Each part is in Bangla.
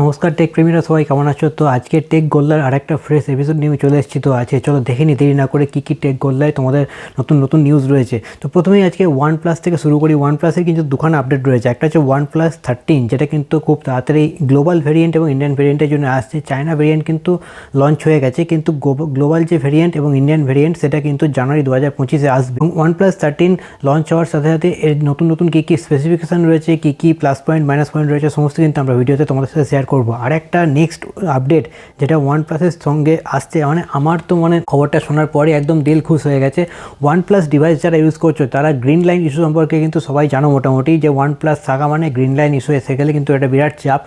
নমস্কার টেক প্রেমীরা সবাই কেমন আছো? তো আজকে টেক গোল্লার আরেকটা ফ্রেশ এপিসোড নিয়ে চলে এসেছি। তো আছে চলো দেখে নি, দেরি না করে কী কী টেক গোল্লায় তোমাদের নতুন নতুন নিউজ রয়েছে। তো প্রথমেই আজকে ওয়ান প্লাস থেকে শুরু করি। ওয়ান প্লাসের কিন্তু দুখানা আপডেট রয়েছে। একটা হচ্ছে ওয়ান প্লাস থার্টিন যেটা কিন্তু খুব তাড়াতাড়ি গ্লোবাল ভেরিয়েন্ট এবং ইন্ডিয়ান ভেরিয়েন্টের জন্য আসছে। চায়না ভেরিয়েন্ট কিন্তু লঞ্চ হয়ে গেছে, কিন্তু গ্লোবাল যে ভেরিয়েন্ট এবং ইন্ডিয়ান ভেরিয়েন্ট সেটা কিন্তু জানুয়ারি দু হাজার পঁচিশে আসবে। এবং ওয়ান প্লাস থার্টিন লঞ্চ হওয়ার সাথে সাথে এর নতুন নতুন কী কী স্পেসিফিকেশান রয়েছে, কী কী প্লাস পয়েন্ট মাইনাস পয়েন্ট রয়েছে, সমস্ত কিন্তু আমরা ভিডিওতে তোমাদের সাথে শেয়ার করব। আর একটা নেক্সট আপডেট যেটা ওয়ান প্লাসের সঙ্গে আসছে মানে আমার তো মানে খবরটা শোনার পরে একদম দিল খুশ হয়ে গেছে। ওয়ান প্লাস ডিভাইস যারা ইউজ করছ, তারা গ্রিন লাইন ইস্যু সম্পর্কে কিন্তু সবাই জানো মোটামুটি, যে ওয়ান প্লাস থাকা মানে গ্রিন লাইন ইস্যু এসে গেলে কিন্তু এটা বিরাট চাপ।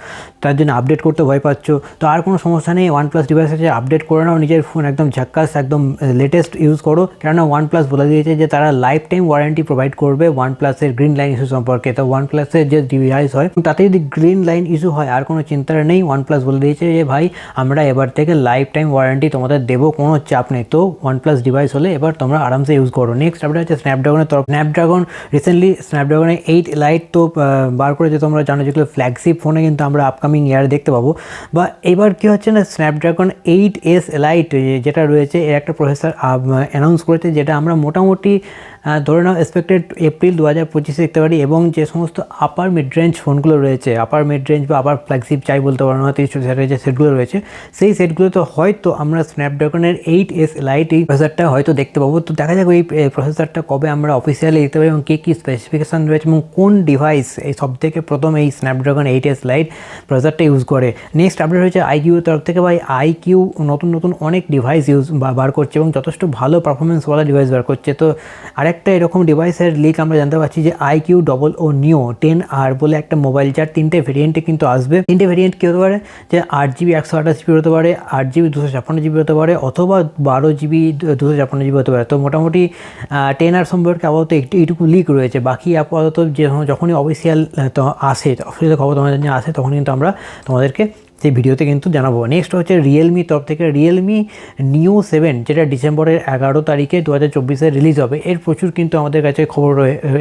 তার জন্য আপডেট করতে ভয় পাচ্ছ। তো আর কোনো সমস্যা নেই ওয়ান প্লাস ডিভাইস আছে আপডেট করে নাও, নিজের ফোন একদম ঝাক্কাস, একদম লেটেস্ট ইউজ করো। কেননা ওয়ান প্লাস বলে দিয়েছে যে তারা লাইফ টাইম ওয়ারেন্টি প্রোভাইড করবে ওয়ান প্লাসের গ্রিন লাইন ইস্যু সম্পর্কে। তো ওয়ান প্লাসের যে ডিভাইস হয় তাতে যদি গ্রিন লাইন ইস্যু হয়, আর কোনো চিন্তা নেই ওয়ান প্লাস বলে দিয়েছে যে, ভাই, আমরা এবার থেকে লাইফ টাইম ওয়ারেন্টি তোমাদের দেবো, কোনো চাপ নেই। তো ওয়ান প্লাস ডিভাইস হলে এবার তোমরা আরামসে ইউজ করো। নেক্সট আপডেট হচ্ছে স্ন্যাপড্রাগনের তরফ স্ন্যাপড্রাগন রিসেন্টলি স্ন্যাপড্রাগনের এইট লাইট তো বার করেছে তোমরা জানো যেগুলো ফ্ল্যাগশিপ ফোনে কিন্তু আমরা আপকামিং ইয়ার দেখতে পাবো। বা এবার কি হচ্ছে না স্ন্যাপড্রাগন এইট এস লাইট যেটা রয়েছে, এর একটা প্রসেসর অ্যানাউন্স করেছে, যেটা আমরা মোটামুটি ধরে নাও এক্সপেক্টেড এপ্রিল দু হাজার পঁচিশে দেখতে পারি এবং যে সমস্ত আপার মিড রেঞ্জ ফোনগুলো রয়েছে আপার মিড রেঞ্জ বা আপার ফ্ল্যাগশিপ চাই বলতে পারো না তিরিশ সেটের যে সেটগুলো রয়েছে। সেই সেটগুলোতে হয়তো আমরা স্ন্যাপড্রাগনের এইট এস লাইট এই প্রসেসরটা হয়তো দেখতে পাবো। তো দেখা যাক এই প্রসেসরটা কবে আমরা অফিসিয়ালি দেখতে পারি এবং কী কী স্পেসিফিকেশান রয়েছে এবং কোন ডিভাইস এই সব থেকে প্রথম এই স্ন্যাপড্রাগন এইট এস লাইট প্রসেসরটা ইউজ করে। নেক্সট আপডেট হয়েছে আইকিউ তরফ থেকে। ভাই আইকিউ নতুন নতুন অনেক ডিভাইস ইউজ বার করছে এবং যথেষ্ট ভালো পারফরমেন্সওয়ালা ডিভাইস বার করছে। তো আরেকটা এরকম ডিভাইসের লিক আমরা জানতে পারছি যে আইকিউ ডবল ও নিও টেন আর বলে একটা মোবাইল যার তিনটে ভেরিয়েন্টে কিন্তু আসবে। তিনটে ভেরিয়েন্ট কী হতে পারে? যে আট জিবি একশো আঠাশ জিবি হতে পারে, আট জিবি দুশো ছাপ্পান্ন জিবি হতে পারে, অথবা বারো জিবি দুশো ছাপ্পান্ন জিবি হতে পারে। তো মোটামুটি টেন আর সম্পর্কে আপাতত একটু, এইটুকু লিক রয়েছে। বাকি আপাতত যে যখনই অফিসিয়াল আসে অফিসিয়াল খবর তোমাদের জন্য আসে তখন কিন্তু আমরা তোমাদেরকে সেই ভিডিওতে কিন্তু জানাব। নেক্সট হচ্ছে রিয়েলমি তরফ থেকে রিয়েলমি নিউ সেভেন যেটা ডিসেম্বরের এগারো তারিখে দু হাজার চব্বিশে রিলিজ হবে। এর প্রচুর কিন্তু আমাদের কাছে খবর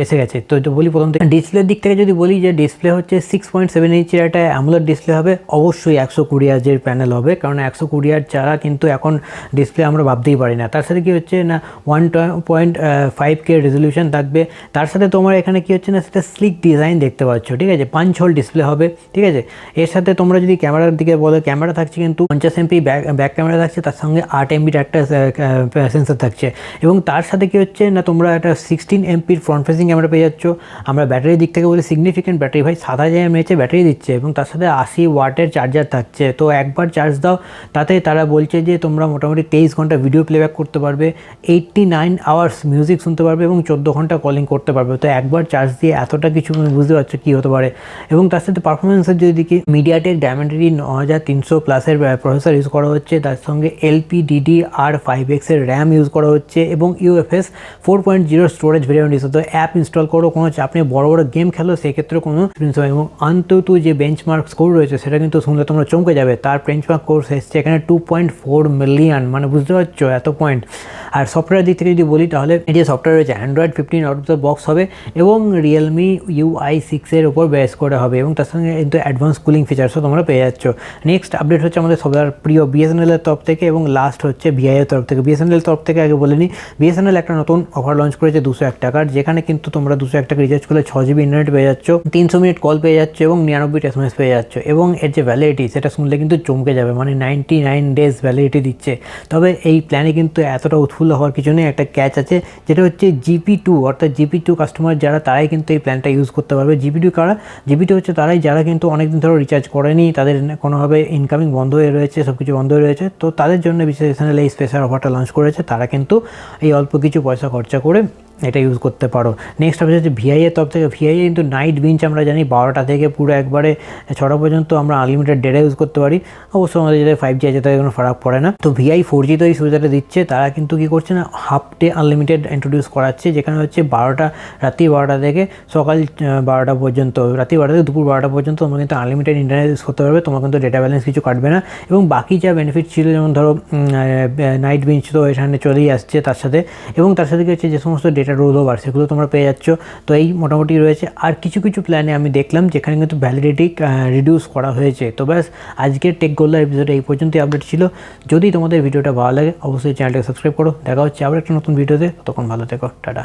এসে গেছে। তো বলি প্রথম থেকে। ডিসপ্লের দিক থেকে যদি বলি যে ডিসপ্লে হচ্ছে সিক্স পয়েন্ট সেভেন ইঞ্চের একটা অ্যামুলার ডিসপ্লে হবে। অবশ্যই একশো কুড়ি আজের প্যানেল হবে। কারণ একশো কুড়ি ছাড়া কিন্তু এখন ডিসপ্লে আমরা ভাবতেই পারি না। তার সাথে কি হচ্ছে না ওয়ান পয়েন্ট ফাইভ কে রেজলিউশন থাকবে। তার সাথে তোমার এখানে কি হচ্ছে না, সেটা স্লিক ডিজাইন দেখতে পাচ্ছ। ঠিক আছে? পাঁচ হোল ডিসপ্লে হবে। ঠিক আছে? এর সাথে তোমরা যদি ক্যামেরার দিকে বলো ক্যামেরা থাকছে কিন্তু পঞ্চাশ এমপি ব্যাক ব্যাক ক্যামেরা থাকছে, তার সঙ্গে আট এমপির একটা সেন্সার থাকছে। এবং তার সাথে কি হচ্ছে না, তোমরা একটা সিক্সটিন এমপির ফ্রন্ট ফেসিং ক্যামেরা পেয়ে যাচ্ছ। আমরা ব্যাটারির দিক থেকে বলি সিগনিফিকেন্ট ব্যাটারি ভাই সাত হাজার এমএচে ব্যাটারি দিচ্ছে এবং তার সাথে আশি ওয়াটের চার্জার থাকছে। তো একবার চার্জ দাও, তাতে তারা বলছে যে তোমরা মোটামুটি তেইশ ঘণ্টা ভিডিও প্লেব্যাক করতে পারবে এইট্টি নাইন আওয়ার্স মিউজিক শুনতে পারবে এবং চোদ্দ ঘণ্টা কলিং করতে পারবে। তো একবার চার্জ দিয়ে এতটা কিছু বুঝতে পারছ কী হতে পারে। এবং তার সাথে পারফরমেন্সের যদি দেখি মিডিয়াটেক ডায়মন্ডারি হাজার তিনশো প্লাসের প্রসেসর ইউজ করা হচ্ছে। তার সঙ্গে এলপিডিডি আর ফাইভ এক্সের র্যাম ইউজ করা হচ্ছে এবং UFS four point zero storage variant use তো অ্যাপ ইনস্টল করো, কোনো চাপ নেই। বড় বড় গেম খেলো, সেক্ষেত্রে কোনো। এবং অন্তত যে বেঞ্চমার্ক স্কোর রয়েছে, সেটা কিন্তু শুনলে তোমরা চমকে যাবে। তার বেঞ্চমার্ক কোর্স এসছে এখানে টু পয়েন্ট ফোর মিলিয়ন মানে বুঝতে পারছ এত পয়েন্ট আর সফটওয়্যার দিক থেকে যদি বলি, তাহলে এই যে সফটওয়্যার রয়েছে Android fifteen out of the box হবে এবং রিয়েলমি ইউআই সিক্সের ওপর বেস করে হবে এবং তার সঙ্গে কিন্তু অ্যাডভান্স কুলিং ফিচার্সও তোমরা পেয়ে যাচ্ছ। নেক্সট আপডেট হচ্ছে আমাদের সবার প্রিয় বিএসএনএল এর তরফ থেকে এবং লাস্ট হচ্ছে বিআই এর তরফ থেকে। বিএসএনএল তরফ থেকে আগে বলে নিই বিএসএনএল একটা নতুন অফার লঞ্চ করেছে দুশো এক টাকার যেখানে কিন্তু তোমরা দুশো এক টাকা রিচার্জ করলে ছ জিবি ইন্টারনেট পেয়ে যাচ্ছ, তিনশো মিনিট কল পেয়ে যাচ্ছ এবং নিরানব্বই এস এম এস পেয়ে যাচ্ছ এবং এর যে ভ্যালিডিটি সেটা শুনলে কিন্তু চমকে যাবে মানে নাইনটি নাইন ডেজ ভ্যালিডিটি দিচ্ছে। তবে এই প্ল্যানে কিন্তু এতটা উৎফুল্ল হওয়ার পিছনে একটা ক্যাচ আছে, যেটা হচ্ছে জিপি টু অর্থাৎ জিপি টু কাস্টমার যারা, তারাই কিন্তু এই প্ল্যানটা ইউজ করতে পারবে। জিপি টু কারা? জিপি টু হচ্ছে তারাই, যারা কিন্তু অনেকদিন ধরো রিচার্জ করেনি, তাদের কোনোভাবে ইনকামিং বন্ধ হয়ে রয়েছে সব কিছু বন্ধ হয়ে রয়েছে। তো তাদের জন্য বিশেষ এই স্পেশাল অফারটা লঞ্চ করেছে। তারা কিন্তু এই অল্প কিছু পয়সা খরচা করে এটা ইউজ করতে পারো। নেক্সট হবে হচ্ছে ভিআই এর তরফ থেকে ভিআই কিন্তু নাইট বিঞ্চ আমরা জানি বারোটা থেকে পুরো একবারে ছটা পর্যন্ত আমরা আনলিমিটেড ডেটা ইউজ করতে পারি। অবশ্য আমাদের যেটা ফাইভ জি আছে তাদের কোনো ফারাক পড়ে না। তো ভিআই ফোর জি তো এই সুবিধাটা দিচ্ছে। তারা কিন্তু কী করছে না হাফ ডে আনলিমিটেড ইন্ট্রোডিউস করাচ্ছে, যেখানে হচ্ছে বারোটা, রাত্রি বারোটা থেকে সকাল বারোটা পর্যন্ত। রাত্রি বারোটা থেকে দুপুর বারোটা পর্যন্ত তোমরা কিন্তু আনলিমিটেড ইন্টারনেট ইউজ করতে পারবে। তোমার কিন্তু ডেটা ব্যালেন্স কিছু কাটবে না। এবং বাকি যা বেনিফিট ছিল, যেমন ধরো নাইট বিঞ্চ তো এখানে চলেই আসছে তার সাথে। এবং তার সাথে কি হচ্ছে, যে সমস্ত ডেটা যেটা রোল ওভার, সেগুলো তোমরা পেয়ে যাচ্ছ। তো এই মোটামুটি রয়েছে। আর কিছু কিছু প্ল্যানে আমি দেখলাম যেখানে কিন্তু ভ্যালিডিটি রিডিউস করা হয়েছে। তো ব্যাস, আজকের টেক গোল্লার এপিসোডে এই পর্যন্তই আপডেট ছিল। যদি তোমাদের ভিডিওটা ভালো লাগে, অবশ্যই চ্যানেলটাকে সাবস্ক্রাইব করো। দেখা হচ্ছে আবার একটা নতুন ভিডিওতে। তখন ভালো থেকো। টাটা।